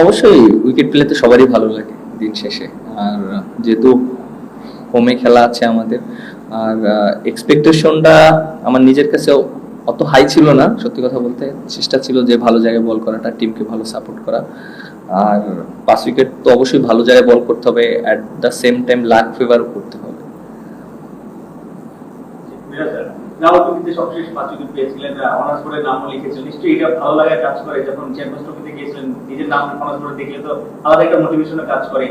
অবশ্যই উইকেট পেলে তো সবারই ভালো লাগে দিন শেষে। আর যেহেতু হোমে খেলা আছে আমাদের, আর এক্সপেকটেশনটা আমার নিজের কাছে অত হাই ছিল না, সত্যি কথা বলতে চেষ্টা ছিল যে ভালো জায়গায় বল করাটা টিমকে ভালো সাপোর্ট করা। আর পাঁচ উইকেট তো অবশ্যই ভালো জায়গায় বল করতে হবে at the same time luck ফেভারও করতে ট্রফিতে সবশেষ পেয়েছিলেন অনার্স বোর্ডের নামও লিখেছিলেন নিশ্চয়ই এটা ভালো কাজ করে যখন ট্রফিতে গিয়েছিলেন, নিজের নাম অনার্স দেখলে তো আলাদা একটা কাজ করে।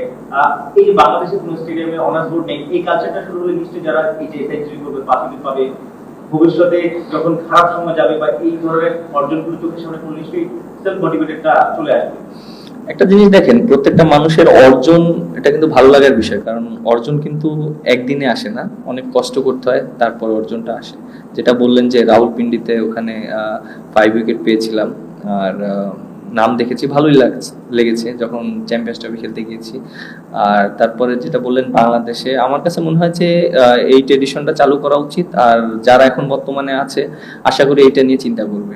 এই বাংলাদেশের কোনো স্টেডিয়ামে অনার্স বোর্ড নেই, এই কালচারটা শুরু হলে নিশ্চয়ই যারা এই যে সেঞ্চুরি করবে পাবে, ভবিষ্যতে যখন খারাপ সময় যাবে বা এই ধরনের অর্জনগুলো চোখের সামনে নিশ্চয়ই সেলফ মোটিভেটেডটা চলে আসবে। একটা জিনিস দেখেন, প্রত্যেকটা মানুষের অর্জন, এটা কিন্তু ভালো লাগার বিষয়। কারণ অর্জন কিন্তু একদিনে আসে না, অনেক কষ্ট করতে হয়, তারপর অর্জনটা আসে। যেটা বললেন যে রাহুল পিন্ডিতে ওখানে ফাইভ উইকেট পেয়েছিলাম, আর নাম দেখেছি, ভালোই লাগছে, লেগেছে, যখন চ্যাম্পিয়ন্স ট্রফি খেলতে গিয়েছি। আর তারপরে যেটা বললেন বাংলাদেশে, আমার কাছে মনে হয় যে এই ট্রেডিশনটা চালু করা উচিত, আর যারা এখন বর্তমানে আছে, আশা করি এইটা নিয়ে চিন্তা করবে।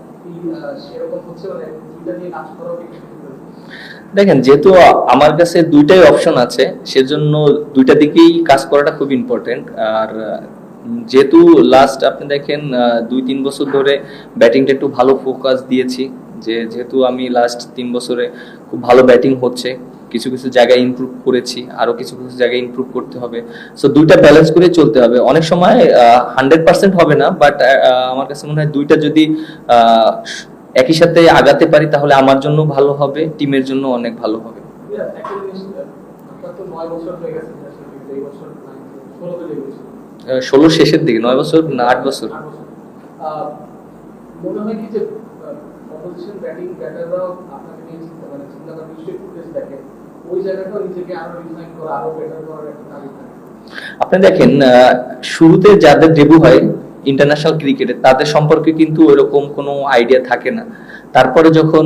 দেখেন, যেহেতু আমার কাছে দুইটাই অপশন আছে, সেজন্য দুইটা দিকেই কাজ করাটা খুব ইম্পর্টেন্ট আর, যেহেতু লাস্ট আপনি দেখেন দুই, তিন বছর ধরে ব্যাটিংটা একটু ভালো ফোকাস দিয়েছি, যে যেহেতু আমি লাস্ট তিন বছরে খুব ভালো ব্যাটিং হচ্ছে। কিছু কিছু জায়গায় ইমপ্রুভ করেছি আরও কিছু কিছু জায়গায় ইমপ্রুভ করতে হবে। সো দুইটা ব্যালেন্স করে চলতে হবে। অনেক সময় হান্ড্রেড পার্সেন্ট হবে না বাট আমার কাছে মনে হয় দুইটা যদি একই সাথে আগাতে পারি তাহলে আমার জন্য ভালো হবে টিমের জন্য অনেক ভালো হবে। ষোলো শেষের দিকে নয় বছর না আট বছর। মনে হয় কি যে অপোজিশন ব্যাটিং ব্যাটাররাও আপনাকে নিয়ে চিন্তা মানে চিন্তা করার নিশ্চয়ই ফুটেজ দেখে আপনি দেখেন শুরুতে যাদের ডেবু হয় ইন্টারন্যাশনাল ক্রিকেটে তাদের সম্পর্কে কিন্তু ওইরকম কোনো আইডিয়া থাকে না। তারপরে যখন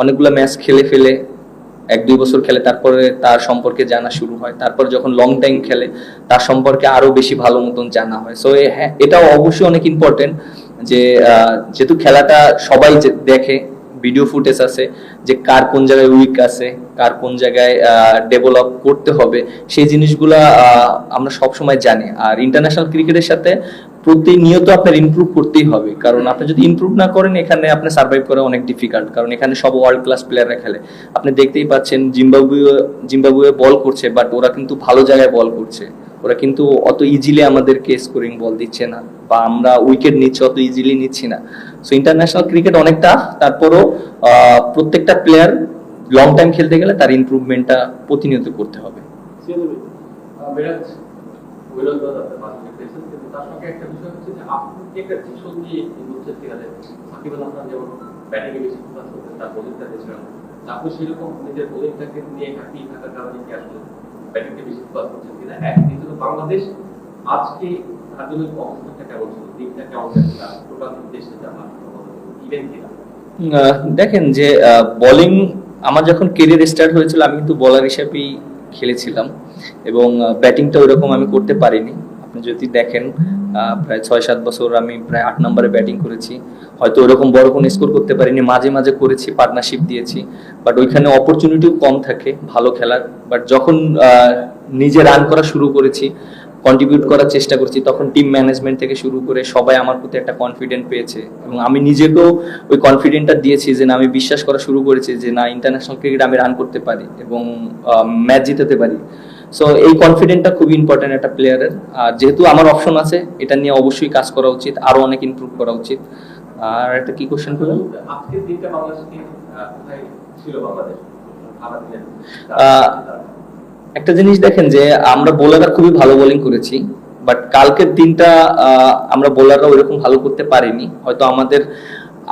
অনেকগুলো ম্যাচ খেলে ফেলে, এক দুই বছর খেলে, তারপরে তার সম্পর্কে জানা শুরু হয়। তারপর যখন লং টাইম খেলে, তার সম্পর্কে আরও বেশি ভালো মতন জানা হয়। সো হ্যাঁ এটাও অবশ্যই অনেক ইম্পর্টেন্ট যে যেহেতু খেলাটা সবাই দেখে ভিডিও ফুটেজ আছে যে কার কোন জায়গায় উইক আছে, কার কোন জায়গায় ডেভেলপ করতে হবে, সেই জিনিসগুলা আমরা সব সময় জানি। আর ইন্টারন্যাশনাল ক্রিকেটের সাথে প্রতিনিয়ত আপনার ইমপ্রুভ করতেই হবে। কারণ আপনি যদি ইমপ্রুভ না করেন, এখানে আপনি সার্ভাইভ করা অনেক ডিফিকাল্ট কারণ এখানে সব ওয়ার্ল্ড ক্লাস প্লেয়াররা খেলে। আপনি দেখতেই পাচ্ছেন জিম্বাবুয়ে জিম্বাবুয়ে বল করছে বাট ওরা কিন্তু ভালো জায়গায় বল করছে। ওরা কিন্তু অত ইজিলি আমাদেরকে স্কোরিং বল দিচ্ছে না, বা আমরা উইকেট নিচ্ছি, অত ইজিলি নিচ্ছি না। সো ইন্টারন্যাশনাল ক্রিকেট অনেকটা তারপরও প্রত্যেকটা প্লেয়ার লং টাইম খেলতে গেলে তার ইমপ্রুভমেন্টটা প্রতিনিয়ত করতে হবে। আহ, মিরাজ উইরাজ দাদা আপনি পাঁচ উইকেট পেয়েছেন কিন্তু তার সঙ্গে একটা বিষয় হচ্ছে যে আপনি কি একটা ভীষণ দিয়ে এই মুহূর্তে সেখানে সাকিব আল হাসান যেমন ব্যাটিংয়ে বেশি ফোকাস করতেন তার বোলিংটা ছিল না তা আপনি সেরকম নিজের বোলিংটাকে নিয়ে হ্যাপি থাকার কারণে কি আসলে ব্যাটিংকে বেশি ফোকাস করছেন কিনা? এক দ্বিতীয়ত বাংলাদেশ আজকে অবস্থাটা কেমন ছিল টিমটা কেমন টোটাল দেশে ইভেন্ট দেখেন যে বোলিং আমার যখন কেরিয়ার স্টার্ট হয়েছিল, আমি কিন্তু বলার হিসেবেই খেলেছিলাম এবং ব্যাটিংটা ওইরকম আমি করতে পারিনি। আপনি যদি দেখেন প্রায় ছয় সাত বছর আমি প্রায় আট নম্বরে ব্যাটিং করেছি। হয়তো ওরকম বড় কোনো স্কোর করতে পারিনি, মাঝে মাঝে করেছি পার্টনারশিপ দিয়েছি। বাট ওইখানে অপরচুনিটিও কম থাকে, ভালো খেলার। বাট যখন নিজে রান করা শুরু করেছি কন্ট্রিবিউট করার চেষ্টা করছি। তখন টিম ম্যানেজমেন্ট থেকে শুরু করে সবাই আমার প্রতি একটা কনফিডেন্ট পেয়েছে এবং আমি নিজেকেও ওই কনফিডেন্টটা দিয়েছি যে না আমি বিশ্বাস করা শুরু করেছি যে না ইন্টারন্যাশনাল ক্রিকেট আমি রান করতে পারি এবং ম্যাচ জিতাতে পারি। সো এই কনফিডেন্টটা খুব ইম্পর্টেন্ট একটা প্লেয়ারের আর যেহেতু আমার অপশন আছে এটা নিয়ে অবশ্যই কাজ করা উচিত আরও অনেক ইমপ্রুভ করা উচিত। আর একটা কি কোশ্চেন করলেন? আজকের দিনটা বাংলাদেশ ছিল বাংলাদেশ? একটা জিনিস দেখেন যে আমরা বোলাররা খুবই ভালো বোলিং করেছি বাট কালকের দিনটা আমরা বোলাররা ওইরকম ভালো করতে পারিনি। হয়তো আমাদের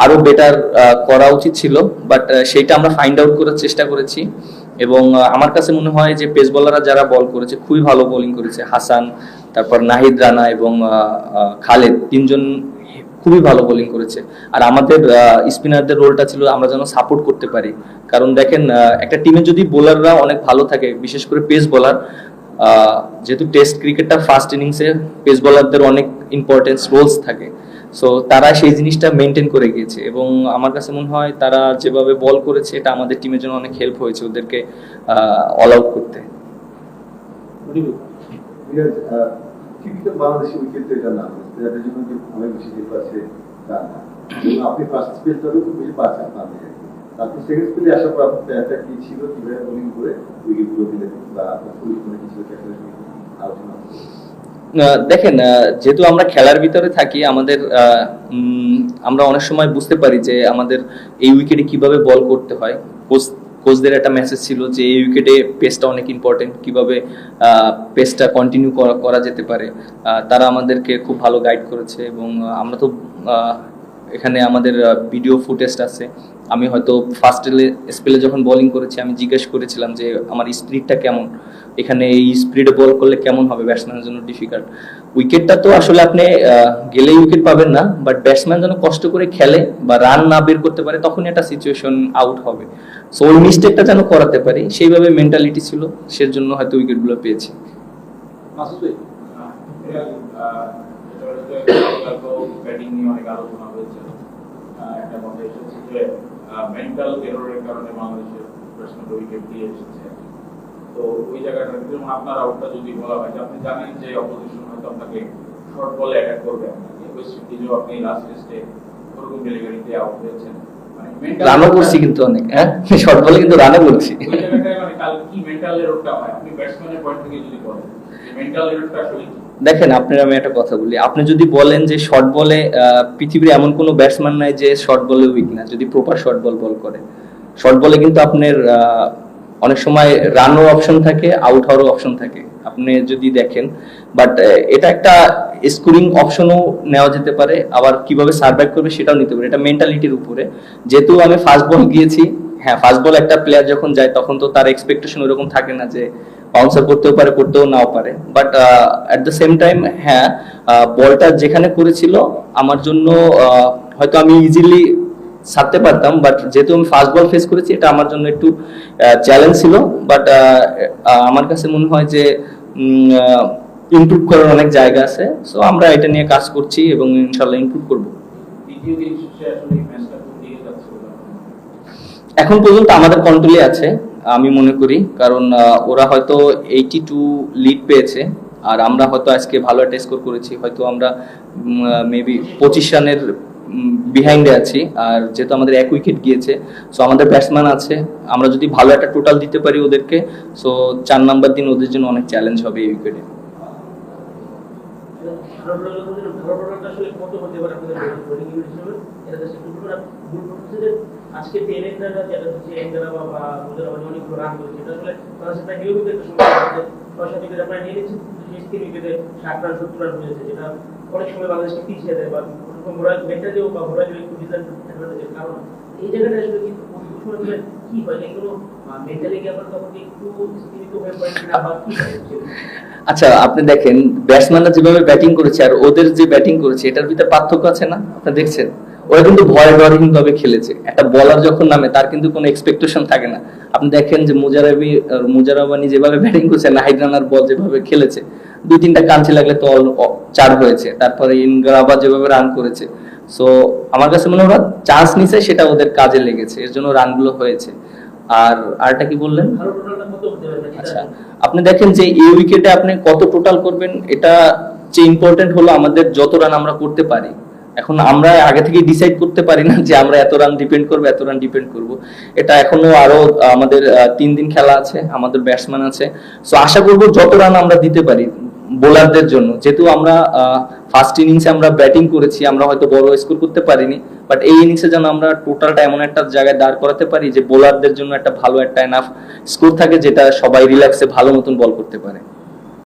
আরও বেটার করা উচিত ছিল বাট সেইটা আমরা ফাইন্ড আউট করার চেষ্টা করেছি। এবং আমার কাছে মনে হয় যে পেস বলাররা যারা বল করেছে, খুবই ভালো বোলিং করেছে। হাসান, তারপর নাহিদ রানা এবং খালেদ, তিনজন খুবই ভালো বোলিং করেছে। আর আমাদের স্পিনারদের রোলটা ছিল আমরা যেন সাপোর্ট করতে পারি। কারণ দেখেন একটা টিমে যদি বোলাররা অনেক ভালো থাকে বিশেষ করে পেস বোলার যেহেতু টেস্ট ক্রিকেটটা ফার্স্ট ইনিংসে পেস বোলারদের অনেক ইম্পর্টেন্স রোলস থাকে। সো তারা সেই জিনিসটা মেনটেন করে গিয়েছে এবং আমার কাছে মনে হয় তারা যেভাবে বল করেছে এটা আমাদের টিমের জন্য অনেক হেল্প হয়েছে ওদেরকে অল আউট করতে। আহ, বাংলাদেশি উইকেট তো এটা না। প্লেয়ারদের জন্য যে অনেক বেশি যে পাচ্ছে তা না। আপনি ফার্স্ট স্পেলটাও খুব বেশি পাচ্ছেন না আপনি সেকেন্ড স্পেলে আসার পর আপনার প্লেয়ারটা কি ছিল কীভাবে বোলিং করে উইকেটগুলো দিলেন বা আপনার ফুল করে কি ছিল আলোচনা দেখেন যেহেতু আমরা খেলার ভিতরে থাকি আমাদের আমরা অনেক সময় বুঝতে পারি যে আমাদের এই উইকেটে কীভাবে বল করতে হয়। কোচ কোচদের একটা মেসেজ ছিল যে এই উইকেটে পেসটা অনেক ইম্পর্টেন্ট কীভাবে পেসটা কন্টিনিউ করা যেতে পারে। তারা আমাদেরকে খুব ভালো গাইড করেছে এবং আমরা তো এখানে আমাদের ভিডিও ফুটেজটা আছে। আমি হয়তো ফার্স্ট স্পেলে যখন বোলিং করেছি, আমি জিজ্ঞেস করেছিলাম যে, আমার স্পিডটা কেমন? এখানে এই স্পিডে বল করলে কেমন হবে ব্যাটসম্যানের জন্য ডিফিকাল্ট উইকেটটা তো আসলে আপনি গেলেই উইকেট পাবেন না বাট ব্যাটসম্যান যেন কষ্ট করে খেলে বা রান না বের করতে পারে, তখনই একটা সিচুয়েশন আউট হবে। সো ওই মিস্টেকটা যেন করাতে পারি, সেইভাবে মেন্টালিটি ছিল, সেজন্য হয়তো উইকেটগুলো পেয়েছি। ব্যাটিং নিয়ে অনেক আলোচনা যে মেন্টাল এররের কারণে বাংলাদেশের ব্যাটসম্যান উইকেট দিয়ে এসেছে। তো ওই জায়গাটা যেমন আপনার আউটটা যদি বলা হয় আপনি জানেন যে অপোজিশন হয়তো আপনাকে শর্ট বলে অ্যাটাক করবে। আপনাকে ওয়েস্ট ইন্ডিজও আপনি লাস্ট টেস্টে ওরকম ডেলিভারিতে আউট হয়েছেন। মানে রানও করছি কিন্তু অনেক হ্যাঁ? শর্ট বলে কিন্তু রানও করছি। ওই জায়গাটায় মানে কাল কি মেন্টাল এররটা হয়? আপনি ব্যাটসম্যানের পয়েন্ট থেকে যদি বলেন মেন্টাল এররটা আসলে কি? দেখেন, আপনার আমি একটা কথা বলি। আপনি যদি বলেন যে শর্ট বলে পৃথিবীর এমন কোনো ব্যাটসম্যান নাই যে শর্ট বলে উইক না, যদি প্রপার শর্ট বল বল করে। শর্ট বলে কিন্তু আপনার অনেক সময় রানও অপশন থাকে আউট হওয়ারও অপশন থাকে। আপনি যদি দেখেন বাট এটা একটা স্কোরিং অপশনও নেওয়া যেতে পারে। আবার কীভাবে সার্ভাইভ করবে সেটাও নিতে পারে। এটা মেন্টালিটির উপরে। যেহেতু আমি ফার্স্ট বল গিয়েছি হ্যাঁ ফার্স্ট বল একটা প্লেয়ার যখন যায়, তখন তো তার এক্সপেকটেশন ওরকম থাকে না যে বাউন্সার করতেও পারে করতেও নাও পারে। But at the same time হ্যাঁ বলটা যেখানে করেছিল আমার জন্য হয়তো আমি ইজিলি ছাড়তে পারতাম বাট যেহেতু আমি ফার্স্ট বল ফেস করেছি এটা আমার জন্য একটু চ্যালেঞ্জ ছিল। বাট আমার কাছে মনে হয় যে ইমপ্রুভ করার অনেক জায়গা আছে। সো আমরা এটা নিয়ে কাজ করছি এবং ইনশাল্লাহ ইমপ্রুভ করব? এখন পর্যন্ত আমাদের কন্ট্রোলে আছে। আমি মনে করি, কারণ ওরা হয়তো এইটি টু লিড পেয়েছে, আর আমরা হয়তো আজকে ভালো একটা স্কোর করেছি। হয়তো আমরা মেবি পঁচিশ রানের বিহাইন্ডে আছি, আর যেহেতু আমাদের এক উইকেট গিয়েছে সো আমাদের ব্যাটসম্যান আছে। আমরা যদি ভালো একটা টোটাল দিতে পারি ওদেরকে সো চার নাম্বার দিন ওদের জন্য অনেক চ্যালেঞ্জ হবে এই উইকেটে আজকে টেন এন্ডাররা যেটা হচ্ছে এন্ডারা বা বা মুজারা মানে অনেকগুলো রান করেছে এটা আসলে তাদের সাথে গেলেও কিন্তু একটা সময় আছে আপনারা নিয়ে নিচ্ছেন শেষ তিন উইকেটে ষাট রান, সত্তর রান হয়েছে, যেটা অনেক সময় বাংলাদেশকে পিছিয়ে দেয় বা মোরাল মেন্টালিও বা মোরাল একটু ডিসঅ্যাডভান্টেজের কারণ, এই জায়গাটা আসলে কিন্তু কি হয়, এগুলো মেন্টালি কি আপনার তখন একটু স্থিমিত হয়ে পড়ে কিনা বা কি হয়? আচ্ছা আপনি দেখেন ব্যাটসম্যানরা যেভাবে ব্যাটিং করেছে আর ওদের যে ব্যাটিং করেছে, এটার ভিতরে পার্থক্য আছে না? আপনি দেখছেন? ওরা কিন্তু ভয় ডরিং ভাবে খেলেছে। একটা বলার যখন নামে, তার কিন্তু কোনো এক্সপেকটেশন থাকে না। আপনি দেখেন যে মুজারাবি মুজারাবানি যেভাবে ব্যাটিং করেছে, নাহিদ রানার বল যেভাবে খেলেছে দুই তিনটা কাঞ্চি লাগলে তো all- অ- চার হয়েছে। তারপরে ইনগ্রাবা যেভাবে রান করেছে। সো আমার কাছে মনে হয় ওরা চান্স নিছে, সেটা ওদের কাজে লেগেছে। এর জন্য রানগুলো হয়েছে। আর আরটা কি বললেন? আচ্ছা আপনি দেখেন যে এই উইকেটে আপনি কত টোটাল করবেন এটা যে ইম্পর্টেন্ট হলো আমাদের যত রান আমরা করতে পারি। এখন আমরা আগে থেকে ডিসাইড করতে পারি না যে আমরা এত রান ডিপেন্ড করব এত রান ডিপেন্ড করব। এটা এখনও আরও আমাদের তিন দিন খেলা আছে আমাদের ব্যাটসম্যান আছে। সো আশা করব যত রান আমরা দিতে পারি বোলারদের জন্য। যেহেতু আমরা ফার্স্ট ইনিংসে আমরা ব্যাটিং করেছি, আমরা হয়তো বড় স্কোর করতে পারিনি বাট এই ইনিংসে যেন আমরা টোটালটা এমন একটা জায়গায় দাঁড় করাতে পারি যে বোলারদের জন্য একটা ভালো একটা এনাফ স্কোর থাকে যেটা সবাই রিল্যাক্সে ভালো মতন বল করতে পারে।